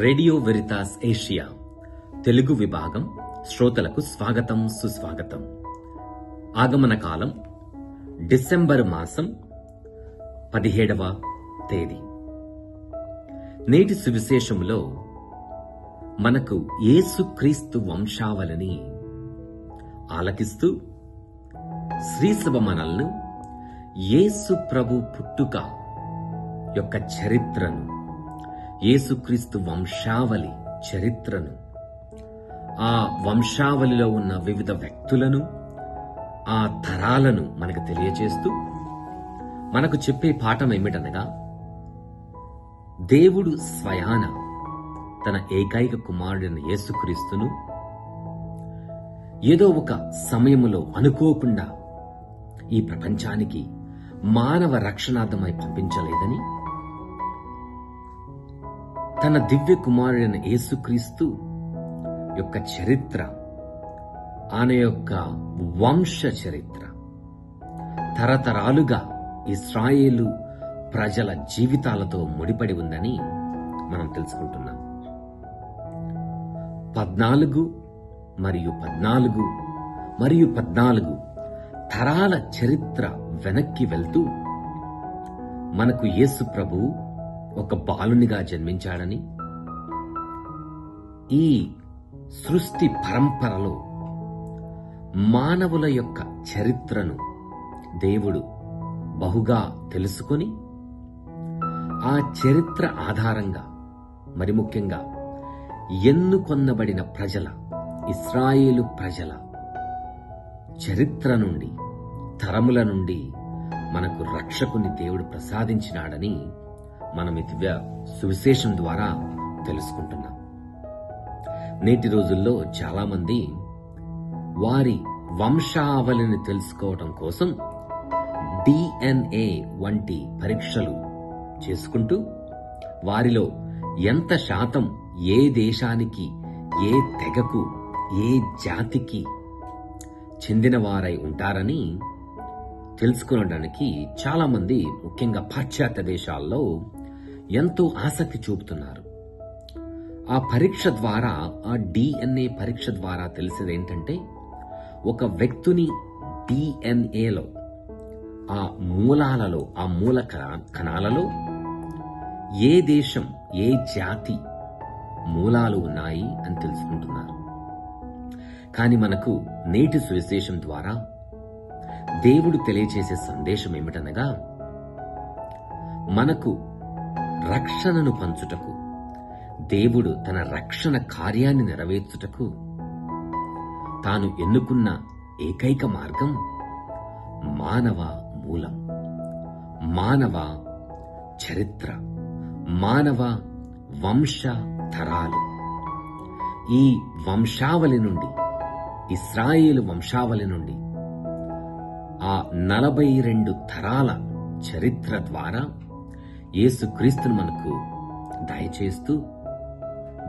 Radio Veritas Asia Telugu విభాగం శ్రోతలకు స్వాగతం సుస్వాగతం. ఆగమన కాలం డిసెంబర్ మాసం పదిహేడవ తేదీ. నేటి సువిశేషములో మనకు యేసుక్రీస్తు వంశావళిని ఆలకిస్తూ శ్రీసభ మనల్ని యేసు ప్రభు పుట్టుక యొక్క చరిత్రను యేసుక్రీస్తు వంశావళి చరిత్రను ఆ వంశావళిలో ఉన్న వివిధ వ్యక్తులను ఆ తరాలను మనకు తెలియజేస్తూ మనకు చెప్పే పాఠం ఏమిటనగా దేవుడు స్వయాన తన ఏకైక కుమారుడైన యేసుక్రీస్తును ఏదో ఒక సమయంలో అనుకోకుండా ఈ ప్రపంచానికి మానవ రక్షణార్థమై పంపించలేదని తన దివ్య కుమారుడైన యేసుక్రీస్తు యొక్క చరిత్ర ఆయన యొక్క వంశ చరిత్ర తరతరాలుగా ఇస్రాయేలు ప్రజల జీవితాలతో ముడిపడి ఉందని మనం తెలుసుకుంటున్నాం. పద్నాలుగు మరియు పద్నాలుగు మరియు పద్నాలుగు తరాల చరిత్ర వెనక్కి వెళ్తూ మనకు యేసు ప్రభువు ఒక బాలునిగా జన్మించాడని ఈ సృష్టి పరంపరలో మానవుల యొక్క చరిత్రను దేవుడు బహుగా తెలుసుకొని ఆ చరిత్ర ఆధారంగా మరి ముఖ్యంగా ఎన్నుకొన్నబడిన ప్రజల ఇస్రాయేలు ప్రజల చరిత్ర నుండి తరముల నుండి మనకు రక్షకుని దేవుడు ప్రసాదించినాడని మనం ఈ దివ్య సువిశేషం ద్వారా తెలుసుకుంటున్నాం. నేటి రోజుల్లో చాలామంది వారి వంశావళిని తెలుసుకోవటం కోసం డిఎన్ఏ వంటి పరీక్షలు చేసుకుంటూ వారిలో ఎంత శాతం ఏ దేశానికి ఏ తెగకు ఏ జాతికి చెందినవారై ఉంటారని తెలుసుకోవడానికి చాలామంది ముఖ్యంగా పాశ్చాత్య దేశాల్లో ఎంతో ఆసక్తి చూపుతున్నారు. ఆ పరీక్ష ద్వారా ఆ డిఎన్ఏ పరీక్ష ద్వారా తెలిసేది ఏంటంటే ఒక వ్యక్తుని డిఎన్ఏలో ఆ మూలాలలో ఆ మూల కణ- కణాలలో ఏ దేశం ఏ జాతి మూలాలు ఉన్నాయి అని తెలుసుకుంటున్నారు. కానీ మనకు నేటి సువిశేషం ద్వారా దేవుడు తెలియచేసే సందేశం ఏమిటనగా మనకు రక్షణను పంచుటకు దేవుడు తన రక్షణ కార్యాన్ని నెరవేర్చుటకు తాను ఎన్నుకున్న ఏకైక మార్గం మానవ మూలం. మానవ చరిత్ర మానవ వంశ తరాలు ఈ వంశావళి నుండి ఇస్రాయేలు వంశావళి నుండి ఆ నలభై రెండు తరాల చరిత్ర ద్వారా యేసుక్రీస్తును మనకు దయచేస్తూ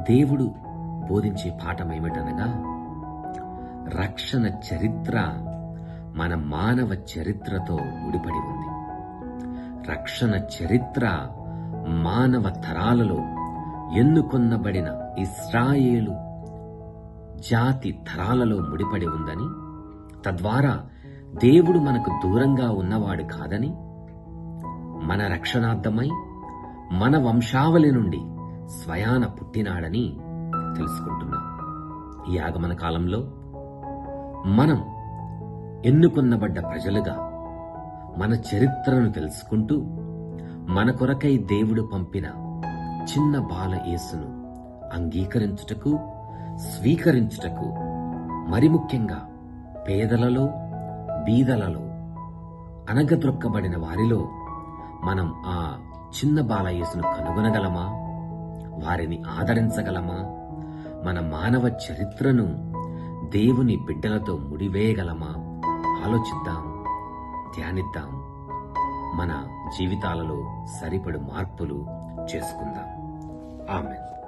దేవుడు బోధించే పాఠం ఏమిటనగా రక్షణ చరిత్ర మన మానవ చరిత్రతో ముడిపడి ఉంది. రక్షణ చరిత్ర మానవ తరాలలో ఎన్నుకొన్నబడిన ఇస్రాయేలు జాతి తరాలలో ముడిపడి ఉందని తద్వారా దేవుడు మనకు దూరంగా ఉన్నవాడు కాదని మన రక్షణార్థమై మన వంశావళి నుండి స్వయాన పుట్టినాడని తెలుసుకుంటున్నాం. ఈ ఆగమన కాలంలో మనం ఎన్నుకొన్నబడ్డ ప్రజలుగా మన చరిత్రను తెలుసుకుంటూ మన కొరకై దేవుడు పంపిన చిన్న బాల యేసును అంగీకరించుటకు స్వీకరించుటకు మరి ముఖ్యంగా పేదలలో బీదలలో అనగద్రొక్కబడిన వారిలో మనం ఆ చిన్న బాలయేసును కనుగొనగలమా? వారిని ఆదరించగలమా? మన మానవ చరిత్రను దేవుని బిడ్డలతో ముడివేయగలమా? ఆలోచిద్దాం ధ్యానిద్దాం. మన జీవితాలలో సరిపడు మార్పులు చేసుకుందాం. ఆమెన్.